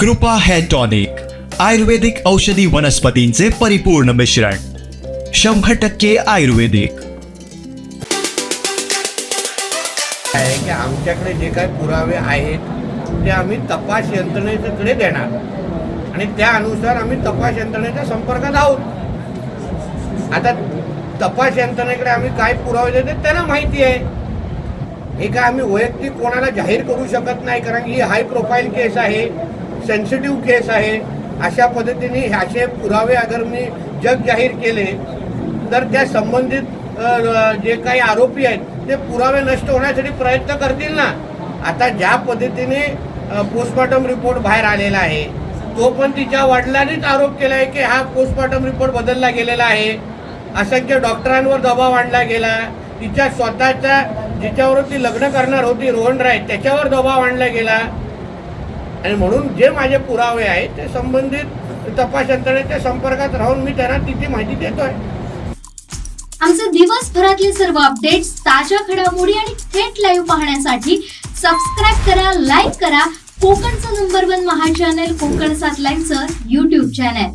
कृपा hair tonic आयुर्वेदिक औषधी वनस्पतींचे परिपूर्ण मिश्रण शंभर टक्के आयुर्वेदिक. आहे की आमच्याकडे जे काही पुरावे आहेत ते आम्ही तपास यंत्रणेकडे देणार. आणि त्या अनुसार आम्ही तपास यंत्रणेच्या संपर्कात आहोत. आता तपास यंत्रणेकडे आम्ही काय पुरावे देतो त्यांना माहिती आहे. हे काय आम्ही वैयक्तिक कोणाला जाहीर करू शकत नाही कारण ही हाय प्रोफाईल केस आहे. सेन्सिटिव्ह केस आहे. अशा पद्धतीने असे पुरावे अगर मी जग जाहीर केले तर त्या संबंधित जे काही आरोपी आहेत ते पुरावे नष्ट होण्यासाठी प्रयत्न करतील ना? आता ज्या पद्धतीने पोस्टमॉर्टम रिपोर्ट बाहेर आलेला आहे तो पण तिच्या वडिलांनीच आरोप केला आहे की हा पोस्टमॉर्टम रिपोर्ट बदलला गेलेला आहे. असंख्य डॉक्टरांवर दबाव आणला गेला. तिच्या स्वतःच्या जिच्यावर ती लग्न करणार होती रोहन राय त्याच्यावर दबाव आणला गेला. आणि म्हणून जे माझे पुरावे आहेत ते संबंधित तपास यंत्रणेच्या संपर्कात राहून मी त्यांना तिथे माहिती देतोय. आमचे दिवसभरातले सर्व अपडेट्स ताज्या घडामोडी आणि थेट लाईव्ह पाहण्यासाठी सबस्क्राईब करा लाईक करा. कोकणचं number one Maha channel Kokan सात लाईव्हचं युट्यूब चॅनल